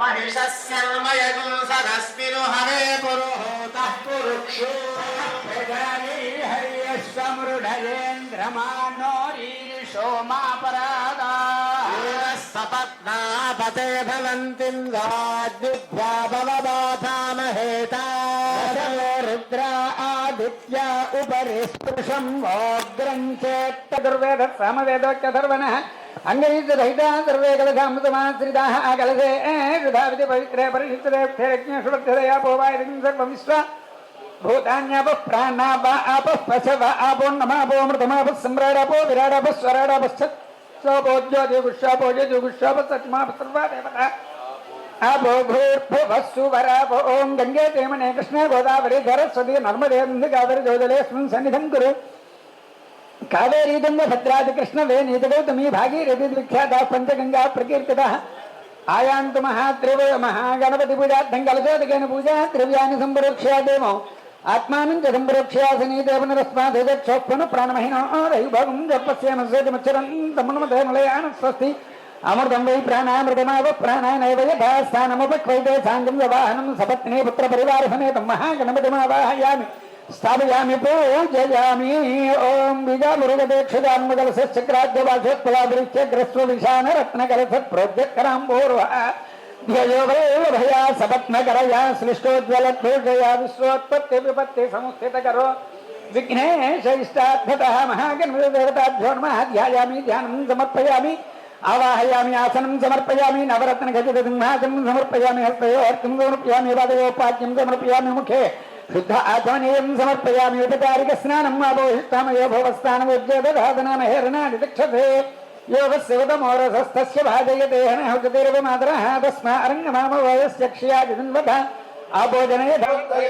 महिषस्यमयगो सदस्मिनो हरे पुरुहूतः पुरुक्षो सपत्नापते भवन्तिन्द्राद्युभ्या बलबाधामहेता रुद्रा आदित्य उपरि स्पृशं वोग्रं चेत्तदुर्वेद सामवेदोच्चधर्वणः అంగనీతరహితాన్ సర్వే కలసామృతమాశ్రితాః కలసే సుధావితి పవిత్రే పరిశుద్ధేక్షరజ్ఞేషువర్ధదయా పోవాయితం సర్వం విశ్వ భూతాన్యాపః ప్రాణాప ఆపః పశవ ఆపోన్నమాపో అమృతమాపः సమ్రాడాపో విరాడాపः స్వరాడాపశ్చత్ స్వభోజ్యోతిగుష్యాపో జ్యోతిగుష్యాప సత్మాప సర్వా దేవత అభోభూర్భవస్సువరాభోం గంగే తేమనే కృష్ణ గోదావరి సరస్వతి నర్మదే కావేరి జ్యోతిలేస్మిన్ సన్నిధం కురు. కావేరీదంగ భద్రాది కృష్ణ వేణీత గౌతమీ భాగీరథి విఖ్యాత పంచగంగా ప్రకీర్తిత. ఆయాంతు మహాత్రివయ మహాగణపతి పూజార్థం కలచోదకైన పూజా ద్రవ్యాన్ని సంపరోక్షయా దేవం. ఆత్మానం చ సంపరోక్షయా సనీతే పునరస్మాదక్షోను ప్రాణమహిన రైభవం జపస్యమచ్చరం స్వస్తి. అమృతం వై ప్రాణామృతమావ ప్రాణానైవ యథాస్థానముపక్వైతే సాంగం వాహనం సపత్నే పుత్ర పరివార సమేతం మహాగణపతిమావాహయామి. स्थापयामि पूजयामि। ॐ बीजामुरुगदेक्षदामुगलसश्चक्राद्यवासोत्पलावृत्यग्रस्वविशानरत्नकलसत्प्रोद्यत्कराम्भोर्वः ध्ययो वल्लभया सपत्नकरया श्लिष्टोज्ज्वलद्भूषया विश्वोत्पत्ति विपत्ति समुत्थितकरो विघ्नेश इष्टार्थतः महागणपतिदेवताभ्यो नमः ध्यायामि ध्यानं समर्पयामि। आवाहयामि, आसनं समर्पयामि नवरत्नखचितसिंहासनं समर्पयामि हस्तयोर्कं समर्पयामि पादयोपाद्यं समर्पयामि, मुखे शुद्ध आध्वनीयं समर्पयामि उपचारिकस्नानम् आपोहिष्टामयो भवस्नानमुद्योगधातनामहेरणादितिक्षते योगस्य उदमोरसस्तस्य भाजयते हनः गतिरवमातरः तस्मा अरङ्गमामवयस्य क्षियादिन्वथ आपोजनये भवति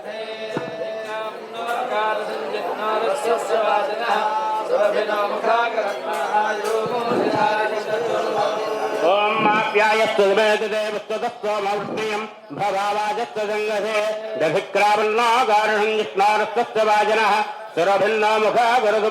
ఆప్యాయస్వ సమేదుతే ఓం ఆప్యాయస్వ సమేదుతే పుస్తకస్వమవృష్ణీయం భవావాజస్వ సంగతే దభిక్రావన్నాగారుణం జిష్ణారస్తస్య వాజనః సురభిన్నో ముఖా గురుదు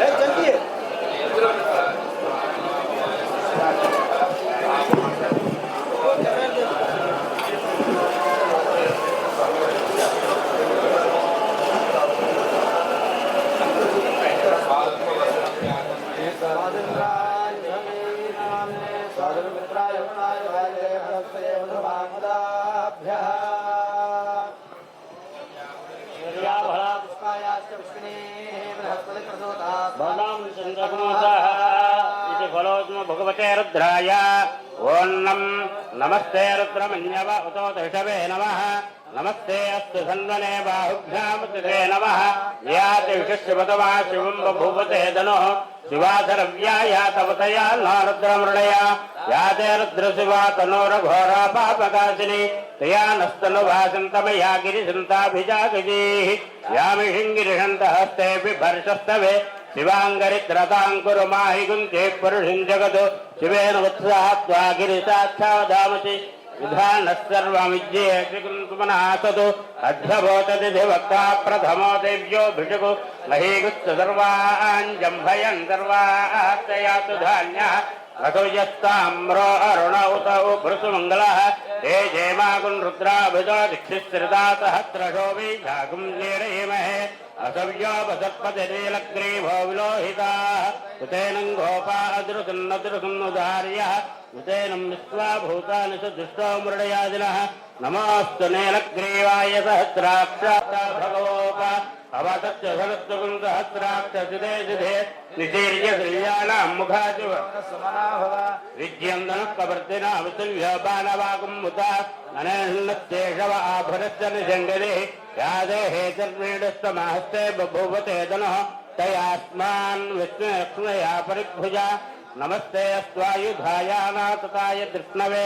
来真的 भगवते रुद्राय। ओं नम। नमस्ते रुद्रमन्यव। उतोषवे नम। नमस्ते अस्तु सन्वने बाहुभ्यामुदे नमः। या तिषिवतमा शिव बभूवते धनो। शिवाधरव्या या तपतया नारुद्रमृणया या ते रुद्रशिवा तनोरघोरा पापकाशिनी तया नस्तनुभासन्तमया गिरिशन्ताभिजागजीः। हस्ते भर्षस्तवे శివాంగరిద్రతాంకురు మాహిగుంజే పురుషిం జగదు శివేన ఉత్సాహత్వా గిరిసాక్షావదామసి విధానసర్వమిజ్యేకుమనాసదు అధ్యభూతది వక్త ప్రథమో దేవ్యో భిషుకు మహీగుత్సు సర్వాంజంభయన్ సర్వాస్తయాసు ధాన్య రఘుజస్తామ్రో అరుణౌతౌ భృసుమంగళ హే జయమాగున్ రుద్రాభిదో దిక్షిశ్రితా సహస్రశోభి జాగుం నీడయమహే बीजागुम् लीडयेमहे असव्योपसत्पतिनीलग्रीभो विलोहिताः उतेनम् गोपा अदृसन्नदृसन्नुधार्यः उतेनम् विश्वा भूतानि च दुष्टो मृडयादिनः नमोऽस्तु नीलग्रीवाय सहस्राक्षात् भगवोप अवतच्च सरस्वकुम् सहस्राक्षसिते सिधे निशीर्य श्रीयाणाम् मुखाचिव विद्यन्दनः कवर्तिना विसुल्यबाणवाकुम्मुता अनेन्नत्येषव आभरश्च निषङ्गरे यादेहे चर्मेणस्तमाहस्ते बभूवते धनः तयास्मान् विष्णुलक्ष्मया परिभुजा नमस्ते अस्त्वायुधायानातताय कृष्णवे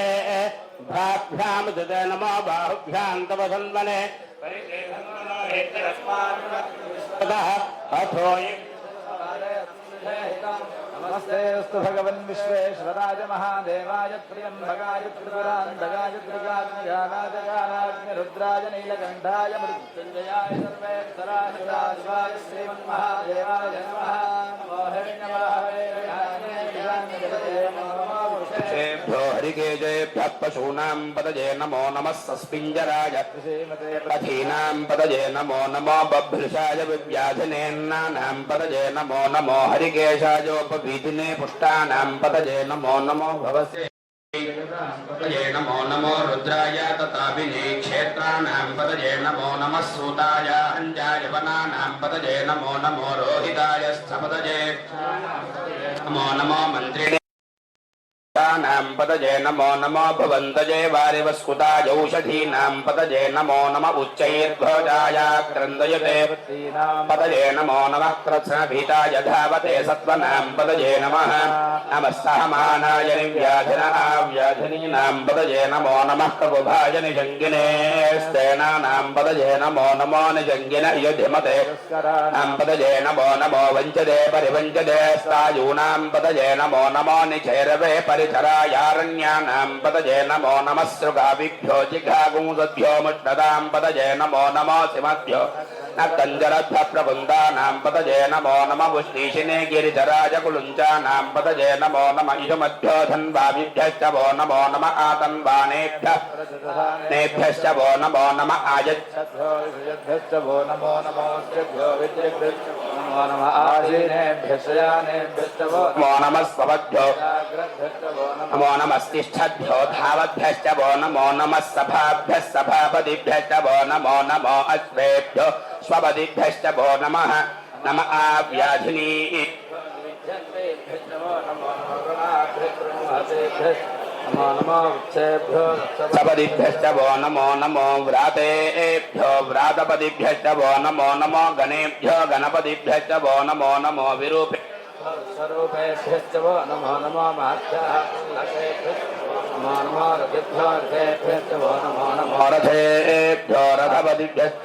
भाभ्याम् दते नमो बाहुभ्याम् तव सन्मने अथो नमस्तेऽस्तु भगवन् विश्वेश्वराय महादेवाय त्र्यम्बकाय त्रिपुरान्तकाय त्रिकात्मजागाजगानाग्निरुद्राय नीलकण्ठाय मृत्युञ्जयाय सर्वेश्वराय श्रीमन्महादेवाय नमः नमो हिरण्यवाहवे ेभ्यो हरिकेजेभ्यः पशूनाम् पदजे नमो नमः सस्पिञ्जराय रथीनाम् पदजे नमो नमो बभ्रशाय विव्याधिनेन्नानाम् पदजे नमो नमो हरिकेशायोपवीधिने पुष्टानाम् पदजे नमो नमो भवसे पदजे नमो नमो रुद्राय तथाभिने क्षेत्राणाम् पदजे नमो नमः सूताय हञ्जाय वनानाम् पदजे नमो नमो रोहिताय स्थपदजे नमो नमो मन्त्रिणे नाम पतजे नमो नमो भवन्तजे वारिवस्कुताय औषधीनां पतजे नमो नम उच्चैर्ध्वजाय क्रन्दयते पतजे नमो नमः कृत्स्नभीताय धावते सत्त्वनां पतजे नमः नमः सहमानाय निव्याधिनाव्याधिनीनां पतजे नमो नमः ककुभाय निजङ्गिने स्तेनानां पतजे नमो नमो निजङ्गिन युधिमते नां पतजे नमो नमो वञ्चदे परिवञ्चदे स्थायूनां पतजे नमो नमो निचैरवे परिचरायारण्यानां पदजे नमो नमः सृगाविभ्यो जिघागुंसद्भ्यो मुष्णदां पदजे नमो नमो सिमभ्यो न कञ्जरद्भ प्रबुन्दानां पतजे नमो नम उष्णीशिने गिरिधराजकुलुञ्चानां पतजे नमो नम इषुमभ्यो धन्वाभिभ्यश्च वो नमो नम आतन्वानेभ्यः नेभ्यश्च वो नमो नम आयच्छ वो नमो नमोऽस्तेभ्यो विद्येभ्यश्च नमो नमः आसीनेभ्यश्च यानेभ्यश्च वो नमो नमस्वभ्यो जाग्रद्भ्यश्च वो नमो नमो नमस्तिष्ठद्भ्यो धावद्भ्यश्च वो नमो नमः सभाभ्यः सभापतिभ्यश्च वो नमो नमो अश्वेभ्यो स्वपतिभ्यश्च वो नमः नम आव्याधिनी। वो नमो नमो व्रातेभ्यो। व्रातपदिभ्यश्च वो नमो नमो गणेभ्यो। गणपतिभ्यश्च वो नमो नमो विरूपे। स्वरूपेभ्यश्च वो नमो नमो नमो रथिभ्यो। रथेभ्यश्च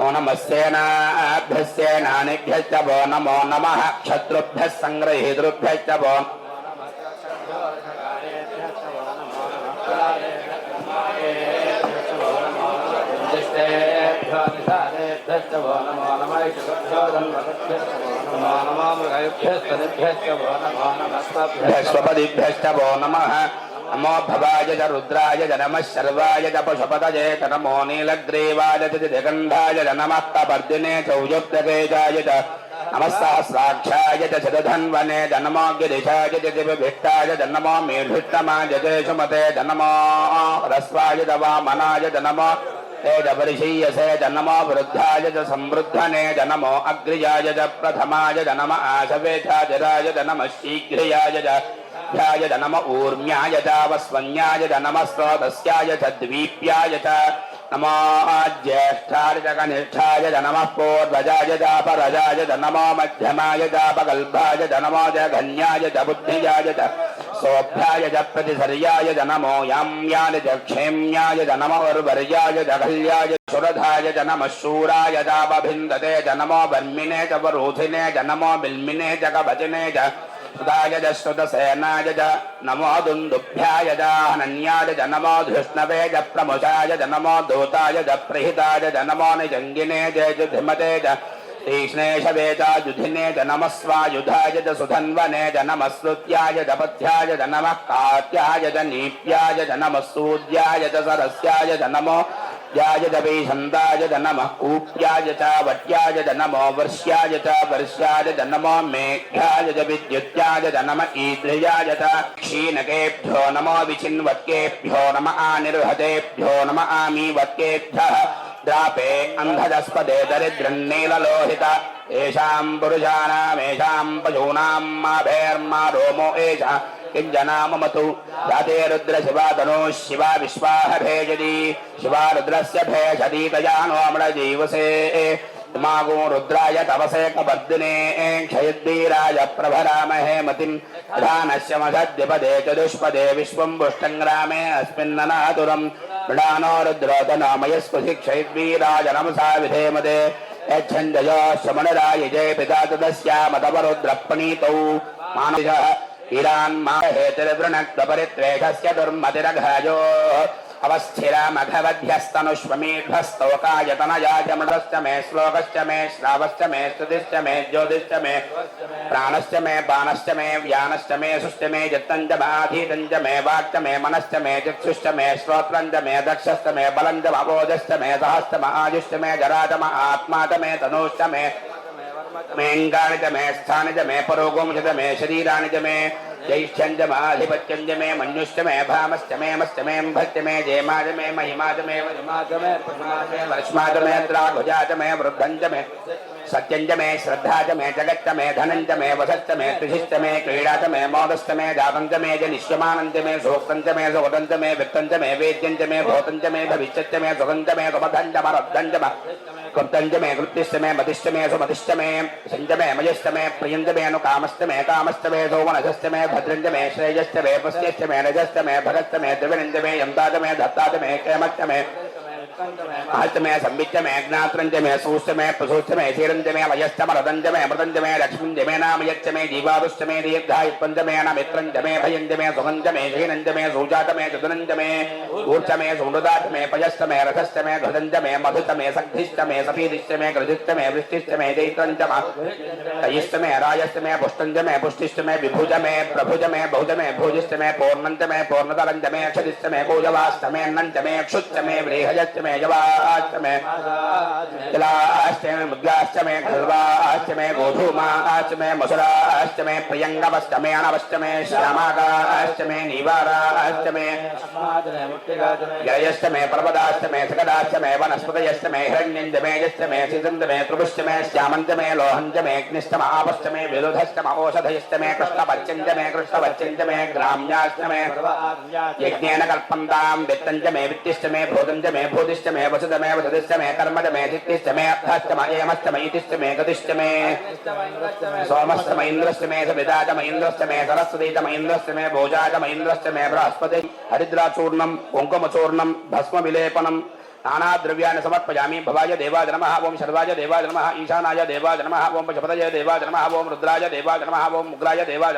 ఓ నమస్సేనాభ్యస్సేనానిభ్యశ్చ వో నమో నమ శత్రుభ్య సంగ్రహీతృభ్యశ్చ వో భ్యో నమో నమ భ్యో నమ नमः भवाय च रुद्राय च नमः शर्वाय च पशुपतये च नमो नीलग्रीवाय च जगन्धाय च नमः कपर्दिने च उजुप्तकेजाय च नमः सहस्राक्षाय च शतधन्वने च नमो गिरिशाय च दिव्यभिष्टाय च नमो मेढुत्तमाय च सुमते च नमो रस्वाय च वामनाय च नमो तेजपरिशीयसे च नमो वृद्धाय च संवृद्धने च नमो च प्रथमाय च नम आशवेशाजराय च नमः शीघ्रियाय च ध्याय च नम ऊर्म्याय वस्वन्याय च स्रोतस्याय च द्वीप्याय च नमो ज्येष्ठाय च कनिष्ठाय च नमः पूर्वजाय च परजाय च नमो मध्यमाय च पकल्पाय च नमो जघन्याय च बुद्धिजाय च सोऽभ्याय च प्रतिसर्याय च नमो याम्याय च क्षेम्याय च नमो उर्वर्याय च कल्याय सुरधाय च नमः शूराय चापभिन्दते च नमो वर्मिणे च वरोधिने च नमो बिल्मिने च कवचने च च श्रुतसेनाय च नमो दुन्दुभ्याय च हनन्याय च नमो धृष्णवे च प्रमुषाय च नमो दूताय च प्रहिताय च नमो निजङ्गिने च नमः कात्याय नीप्याय नमः सूर्याय सरस्याय च नमो वैशन्ताय च नमः कूप्याय च वट्याय च नमो वर्ष्याय च वर्ष्याय च नमो मेघ्याय च विद्युत्याय च नम ईद्रियाय च क्षीणकेभ्यो नमो आनिर्हतेभ्यो नम आमीवत्केभ्यः द्रापे अन्धजस्पदे दरिद्रन्नीललोहित येषाम् पुरुषाणामेषाम् पशूनाम् रोमो किञ्जनाममतु। जाते रुद्र शिवा तनुः शिवा शिवा रुद्रस्य भेषति तजानो अमृजीवसे मागो रुद्राय तवसे कपर्दिने क्षयद्वीराय प्रभरामहे मतिम् प्रधानस्य मसद्यपदे चतुष्पदे विश्वम् पुष्टङ्ग्रामे अस्मिन्ननातुरम् मृडानो रुद्रोतनामयस्पति क्षयद्वीराय नमसा विधेमदे यच्छन्दयो श्रमणराय जय पिता तदस्यामतवरुद्रप्रणीतौ मानुषः ईरान्माहेतिर्वृणक्तपरित्वेषस्य दुर्मतिरघायो अवस्थिरामघवध्यस्तनुष्वमीढस्तोकायतनयाय मृतश्च मे श्लोकश्च मे श्रावश्च मे स्तुतिश्च मे ज्योतिश्च मे प्राणश्च मे बाणश्च मे व्यानश्च मे सुश्च मे चित्तञ्च माधीतञ्च मे वाक्च मे मनश्च मे चक्षुश्च मे श्रोत्रञ्च मे दक्षश्च मे बलञ्च मवोजश्च मे सहश्च म आयुश्च मे जराच म आत्मा च मे तनूश्च मे मेऽङ्गानि च मे स्थानि च मे परोगोंश च मे शरीराणि च मे जैष्ठ्यं च माधिपत्यं मे मन्युश्च मे भामश्च मे मश्च मे भश्च मे जयमा मे महिमा च मे महिमा मे प्रथमा मे वर्ष्मा मे द्राघुजा च मे वृद्धं च मे सत्यं च मे श्रद्धा च मे जगच्च मे धनं च मे वसश्च मे कृषिश्च मे क्रीडा च मे मोदश्च मे जातं च मे जनिष्यमानं च मे सूक्तं च मे सुगतं च मे वित्तं च मे वेद्यं च मे भूतं च मे भविष्यच्च मे सुगं च मे सुमधं च मरद्धं च च मे कृत्यश्च मे मतिश्च मे सुमतिश्च मे सञ्च मे मयश्च मे प्रियं च मे अनुकामश्च मे कामश्च मे सौमनसश्च मे भद्रं च मे श्रेयश्च मे पुष्यश्च मे रजश्च मे भगश्च मे त्रिविणं च मे यन्ता च मे धत्ता च मे क्षेमश्च मे आहत मे संविच्च मे ज्ञात्रं च मे सूश्च मे प्रसूश्च मे क्षीरं च मे वयश्च मरदं च मे मृतं च मे लक्ष्मीं च मे नाम यच्च मे जीवादुश्च मे दीर्घायुत्वं च मे सग्धिश्च मे सपीदिश्च मे कृधिश्च मे वृष्टिश्च मे चैत्रं च विभुज मे प्रभुज मे बहुज मे भोजिश्च मे पूर्णं मे पूर्णतरं च मे अक्षदिश्च मे पूजवाश्च मे मे जवाश्च मे जलाश्च मे मुद्गाश्च मे खल्वाश्च मे गोधूमाश्च मे मसुराश्च मे प्रियङ्गवश्च मे अणवश्च मे श्यामागाश्च मे नीवाराश्च मे जयश्च मे पर्वदाश्च मे सकदाश्च मे वनस्पतयश्च मे हिरण्यं च मे यश्च मे सिदन्त मे त्रिपुश्च मे श्यामं च मे लोहं च मे अग्निश्च म आपश्च मे विरुधश्च म ओषधयश्च मे कृष्णपच्यं च मे कृष्णपच्यं च मे ग्राम्याश्च मे यज्ञेन कल्पन्तां वित्तं च मे वित्तिश्च मे भूतं च मे भूतिश्च मे वसुत मे वसतिश्च मे कर्म च मे सिद्धिश्च मे अर्थश्च म एमश्च म इतिश्च मे गतिश्च मे सोमश्च म इन्द्रश्च मे सविता च म इन्द्रश्च मे सरस्वती च म इन्द्रश्च मे भोजा च म इन्द्रश्च मे बृहस्पति हरिद्राचूर्णं कुङ्कुमचूर्णं भस्मविलेपनं नानाद्रव्याणि समर्पयामि भवाय देवाय नमः ओं शर्वाय देवाय नमः ईशानाय देवाय नमः ओं पशुपतये देवाय नमः ओं रुद्राय देवाय नमः ओं उग्राय देवाय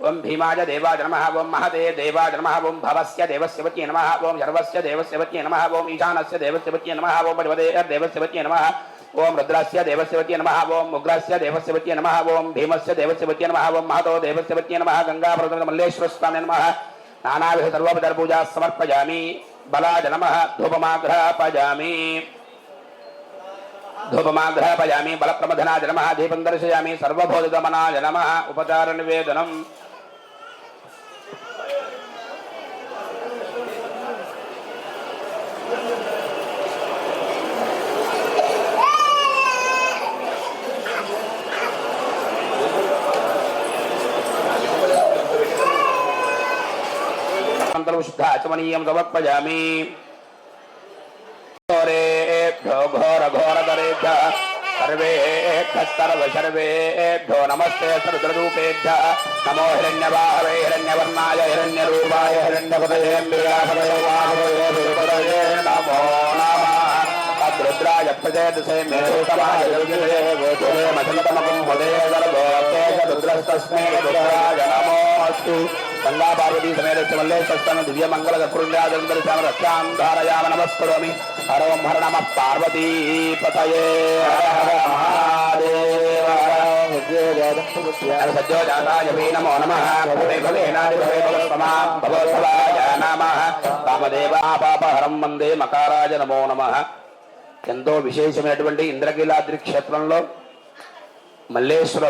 नमः ओं भीमाय देवाय नमः ओं महते देवाय नमः ओं भवस्य देवस्य वत्ये नमः ओं सर्वस्य देवस्य वत्ये नमः ओं ईशानस्य देवस्य वत्ये नमः ओं पशुपते देवस्य वत्ये नमः ओं रुद्रस्य देवस्य वत्ये नमः ओं उग्रस्य देवस्य वत्ये नमः ओं भीमस्य देवस्य वत्ये नमः ओं महतो देवस्य वत्ये नमः गङ्गाप्रदमल्लेश्वर स्वामी नमः नानाविध सर्वोपचारपूजा समर्पयामि, बलाय नमः धूपमाग्रहपजामि धूपमाग्रहपयामि बलप्रमथनाय नमः दीपं दर्शयामि सर्वभूतगमनाय नमः। उपचारनिवेदनम् शुद्धाचमनीयं समर्पयामि घोरेभ्यो घोर घोरधरेभ्यः सर्वेभ्यः सर्व सर्वेभ्यो नमस्ते सर्वरूपेभ्यः नमो हिरण्यवाहवे हिरण्यवर्णाय हिरण्यरूपाय हिरण्यपदये రుద్రస్తస్మేస్తు గంగా పార్వతీ సమేతమల్లే సస్తన దివ్య మంగళ కృండాదంతరిశామ రక్షాం ధారయామ నమస్కరోమి హరవం హర నమ పార్వతీ పతయే హర హర మహాదేవ సజ్జో జాతాయ వై నమో నమ భవే భవేనాది భవే భవస్తమా భవస్తవాయ నమ వామదేవా వందే మకారాయ నమో నమ ఎంతో విశేషమైనటువంటి ఇంద్రకీలాద్రి క్షేత్రంలో మల్లేశ్వర